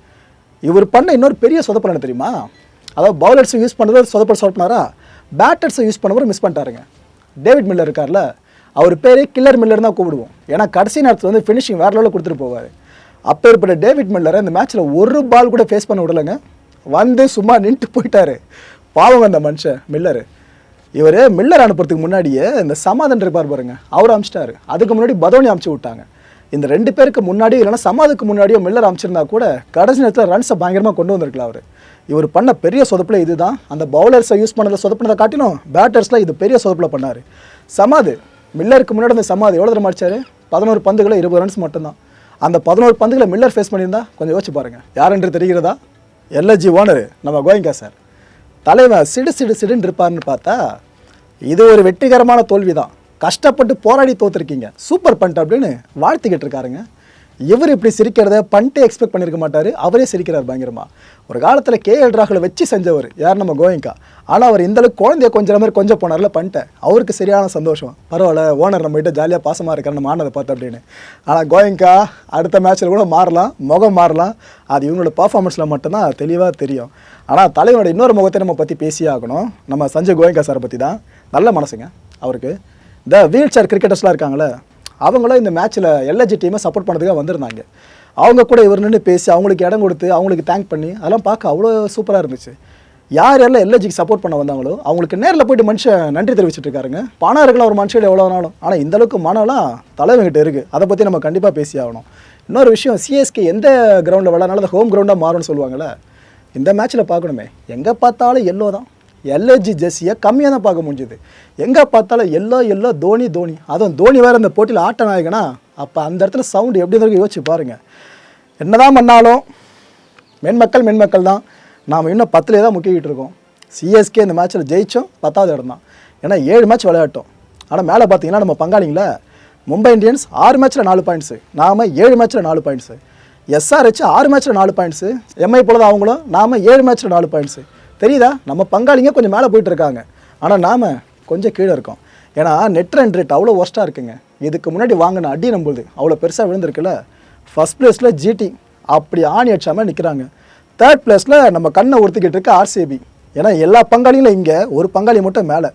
இவர் பண்ண இன்னொரு பெரிய சொதப்பலன்னு என்ன தெரியுமா? அதாவது பவுலர்ஸை யூஸ் பண்ணுறது சொதப்பல் சொதப்பினாரா? பேட்டர்ஸை யூஸ் பண்ணவர் மிஸ் பண்ணிட்டாருங்க. டேவிட் மில்லர் இருக்கார்ல? அவர் பேரே கில்லர் மில்லர் தான் கூப்பிடுவோம். ஏன்னா கடைசி நேரத்தில் வந்து ஃபினிஷிங் வேற லெவலில் கொடுத்துட்டு போவார். அப்பேற்பட்ட டேவிட் மில்லரை இந்த மேட்ச்சில் ஒரு பால் கூட ஃபேஸ் பண்ண விடலைங்க. வந்து சும்மா நின்றுட்டு போயிட்டாரு. பாவம் அந்த மனுஷன் மில்லரு. இவர் மில்லர் அனுப்புறதுக்கு முன்னாடியே இந்த சமாதன் இருப்பார் பாருங்க அவர் அமிச்சிட்டாரு. அதுக்கு முன்னாடி பதோனி அமுச்சு விட்டாங்க. இந்த ரெண்டு பேருக்கு முன்னாடி இல்லைன்னா சமாதுக்கு முன்னாடியோ மில்லர் அமிச்சிருந்தா கூட கடைசி நேரத்தில் ரன்ஸை பயங்கரமாக கொண்டு வந்திருக்கலாம் அவர். இவர் பண்ண பெரிய சொதப்பில் இதுதான். அந்த பவுலர்ஸை யூஸ் பண்ணதை சொதப்பினதை காட்டிலும் பேட்டர்ஸில் இது பெரிய சொதப்பில் பண்ணார். சமாது மில்லருக்கு முன்னாடி அந்த சமாது எவ்வளோ தரம் அடிச்சார்? பதினோரு பந்துகளை இருபது ரன்ஸ் மட்டும்தான். அந்த பதினோரு பந்துகளை மில்லர் ஃபேஸ் பண்ணியிருந்தா கொஞ்சம் யோசிச்சு பாருங்க. யாருன்று தெரிகிறதா? எல்எஸ்ஜி ஓனர் நம்ம கோயங்கா சார். தலைவன் சிடு சிடு சிடுன்னு இருப்பார்னு பார்த்தா இது ஒரு வெற்றிகரமான தோல்வி தான் கஷ்டப்பட்டு போராடி தோத்துருக்கீங்க. சூப்பர் பண்ணிட்டு அப்படின்னு வாழ்த்துக்கிட்டு இருக்காருங்க. இவர் இப்படி சிரிக்கிறத பண்ணிட்டே எக்ஸ்பெக்ட் பண்ணியிருக்க மாட்டார். அவரே சிரிக்கிறார் பயங்கரமாக ஒரு காலத்தில் கேஎல் ராகுலை வச்சு செஞ்சவர் யார் நம்ம கோயங்கா? ஆனால் அவர் இந்தளவுக்கு குழந்தைய கொஞ்சம் மாதிரி கொஞ்சம் போனார்ல பண்ணிட்டேன் அவருக்கு சரியான சந்தோஷம். பரவாயில்ல ஓனர் நம்மகிட்ட ஜாலியாக பாசமாக இருக்கார் நம்ம ஆனதை பார்த்து அப்படின்னு. ஆனால் கோயங்கா அடுத்த மேட்ச்சில் கூட மாறலாம் முகம் மாறலாம். அது இவங்களோட பர்ஃபார்மன்ஸில் மட்டும்தான் தெளிவாக தெரியும். ஆனால் தலைவனோட இன்னொரு முகத்தை நம்ம பற்றி பேசியே ஆகணும். நம்ம சஞ்சய் கோயங்கா சாரை பற்றி தான் நல்ல மனசுங்க அவருக்கு. இந்த வீல் சேர் கிரிக்கெட்டர்ஸ்லாம் இருக்காங்களே அவங்களும் இந்த மேட்ச்சில் எல்எஜி டீமை சப்போர்ட் பண்ணுறதுக்காக வந்திருந்தாங்க. அவங்க கூட இவர் நின்று பேசி அவங்களுக்கு இடம் கொடுத்து அவங்களுக்கு தேங்க் பண்ணி அதெல்லாம் பார்க்க அவ்வளோ சூப்பராக இருந்துச்சு. யார் யாரில் எல்எஜிக்கு சப்போர்ட் பண்ண வந்தாங்களோ அவங்களுக்கு நேரில் போயிட்டு மனுஷன் நன்றி தெரிவிச்சுட்டு இருக்காருங்க. பணம் இருக்கலாம் ஒரு மனுஷன் எவ்வளோ வேணாலும். ஆனால் இந்தளவுக்கு மனம்லாம் தலைவங்கிட்ட இருக்குது அதை பற்றி நம்ம கண்டிப்பாக பேசி ஆகணும். இன்னொரு விஷயம் சிஎஸ்கே எந்த கிரவுண்டில் விளாட்னாலும் ஹோம் கிரவுண்டாக மாறும்னு சொல்லுவாங்கள்ல இந்த மேட்ச்சில் பார்க்கணுமே. எங்கே பார்த்தாலும் எல்லோ தான். எல்ஏஜி ஜெர்சியை கம்மியாக தான் பார்க்க முடிஞ்சுது. எங்கே பார்த்தாலும் எல்லோ எல்லோ தோனி தோனி. அதுவும் தோனி வேறு அந்த போட்டியில் ஆட்ட நாயகனா அப்போ அந்த இடத்துல சவுண்டு எப்படி இருக்கு யோசிச்சு பாருங்கள் என்னதான் பண்ணாலும் மென்மக்கள் மென்மக்கள் தான். நாம் இன்னும் பத்துலேயே தான் முக்கிக்கிட்டு இருக்கோம். சிஎஸ்கே இந்த மேட்ச்சில் ஜெயித்தோம் பத்தாவது இடம் தான். ஏன்னா ஏழு மேட்ச் விளையாட்டோம். ஆனால் மேலே பார்த்தீங்கன்னா நம்ம பங்காளிங்கள மும்பை இந்தியன்ஸ் ஆறு மேட்ச்சில் நாலு பாயிண்ட்ஸு நாம ஏழு மேட்ச்சில் நாலு பாயிண்ட்ஸு எஸ்ஆர்ஹெச் ஆறு மேட்ச்சில் நாலு பாயிண்ட்ஸு எம்ஐ போல தான் அவங்களும் நாம ஏழு மேட்ச்சில் நாலு பாயிண்ட்ஸு தெரியுதா? நம்ம பங்காளிங்க கொஞ்சம் மேலே போயிட்டு இருக்காங்க ஆனால் நாம் கொஞ்சம் கீழே இருக்கோம். ஏன்னா நெட் ரன் ரேட் அவ்வளோ ஒஸ்ட்டாக இருக்குங்க. இதுக்கு முன்னாடி வாங்கின அடி நம்புது அவ்வளோ பெருசாக விழுந்திருக்குல்ல. ஃபர்ஸ்ட் ப்ளேஸில் ஜிடி அப்படி ஆணி அடிச்சாமல் நிற்கிறாங்க தேர்ட் ப்ளேஸில் நம்ம கண்ணை ஒருத்திக்கிட்டு இருக்க ஆர்சிபி ஏன்னா எல்லா பங்காளிகளும் இங்கே ஒரு பங்காளி மட்டும் மேலே.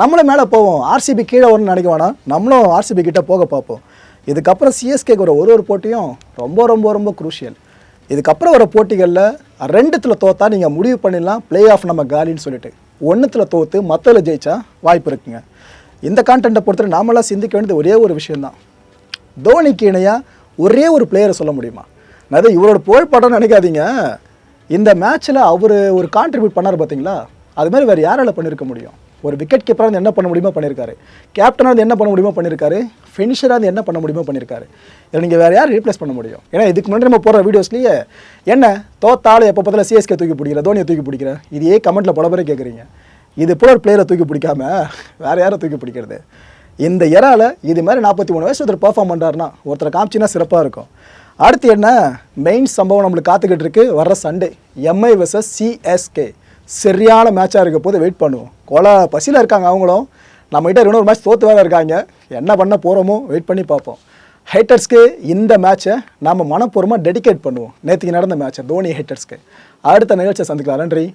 நம்மளும் மேலே போவோம். ஆர்சிபி கீழே வரும்னு நினைக்க வேணாம். நம்மளும் ஆர்சிபி கிட்டே போக பார்ப்போம். இதுக்கப்புறம் சிஎஸ்கேக்கு ஒரு ஒரு போட்டியும் ரொம்ப ரொம்ப ரொம்ப குரூஷியல் இதுக்கப்புறம் வர போட்டிகளில் ரெண்டுத்தில் தோத்தா நீங்கள் முடிவு பண்ணிடலாம். ப்ளே ஆஃப் நம்ம காலின்னு சொல்லிட்டு. ஒன்றுத்தில் தோற்று மற்றதில் ஜெயிச்சா வாய்ப்பு இருக்குங்க. இந்த கான்டென்ட்டை பொறுத்தவரை நாமெல்லாம் சிந்திக்க வேண்டியது ஒரே ஒரு விஷயந்தான் தோனிக்கு இணையாக ஒரே ஒரு பிளேயரை சொல்ல முடியுமா? அதாவது இவரோட புகழ்படம்னு நினைக்காதீங்க. இந்த மேட்ச்சில் அவர் ஒரு கான்ட்ரிபியூட் பண்ணார் பார்த்தீங்களா அது மாதிரி வேறு யாரால் பண்ணியிருக்க முடியும்? ஒரு விக்கெட் கீப்பராக இருந்து என்ன பண்ண முடியுமோ பண்ணியிருக்காரு கேப்டனாக வந்து என்ன பண்ண முடியுமோ பண்ணியிருக்காரு ஃபினிஷராக இருந்து என்ன பண்ண முடியுமோ பண்ணியிருக்காரு இதில் நீங்கள் வேறு யார் ரீப்ளேஸ் பண்ண முடியும்? ஏன்னா இதுக்கு முன்னாடி நம்ம போகிற வீடியோஸ்லேயே என்ன? தோத்தாலும் எப்போ பார்த்தாலும் சிஎஸ்கே தூக்கி பிடிக்கிற தோனியை தூக்கி பிடிக்கிற. இதையே கமெண்ட்டில் பல பேர் கேட்குறீங்க இது போல ஒரு பிளேயரை தூக்கி பிடிக்காம வேறு யாரை தூக்கி பிடிக்கிறது? இந்த இறால இது மாதிரி நாற்பத்தி மூணு வயசு ஒருத்தர் பர்ஃபார்ம் பண்ணுறாருன்னா ஒருத்தரை காமிச்சின்னா சிறப்பாக இருக்கும். அடுத்து என்ன? மெயின் சம்பவம் நம்மளுக்கு காத்துக்கிட்டு இருக்கு. வர்ற சண்டே எம்ஐ vs சிஎஸ்கே சரியான மேட்சாக இருக்க போது வெயிட் பண்ணுவோம். கொலை பசியில் இருக்காங்க அவங்களும். நம்மகிட்ட இன்னொரு மேட்ச் தோற்று வேற இருக்காங்க. என்ன பண்ண போகிறோமோ வெயிட் பண்ணி பார்ப்போம். ஹைட்டர்ஸ்க்கு இந்த மேட்ச்சை நாம் மனப்பூர்வமாக டெடிகேட் பண்ணுவோம். நேற்றுக்கு நடந்த மேட்ச்சை தோனி ஹைட்டர்ஸ்க்கு அடுத்த நிகழ்ச்சியை சந்திக்கலாம். நன்றி.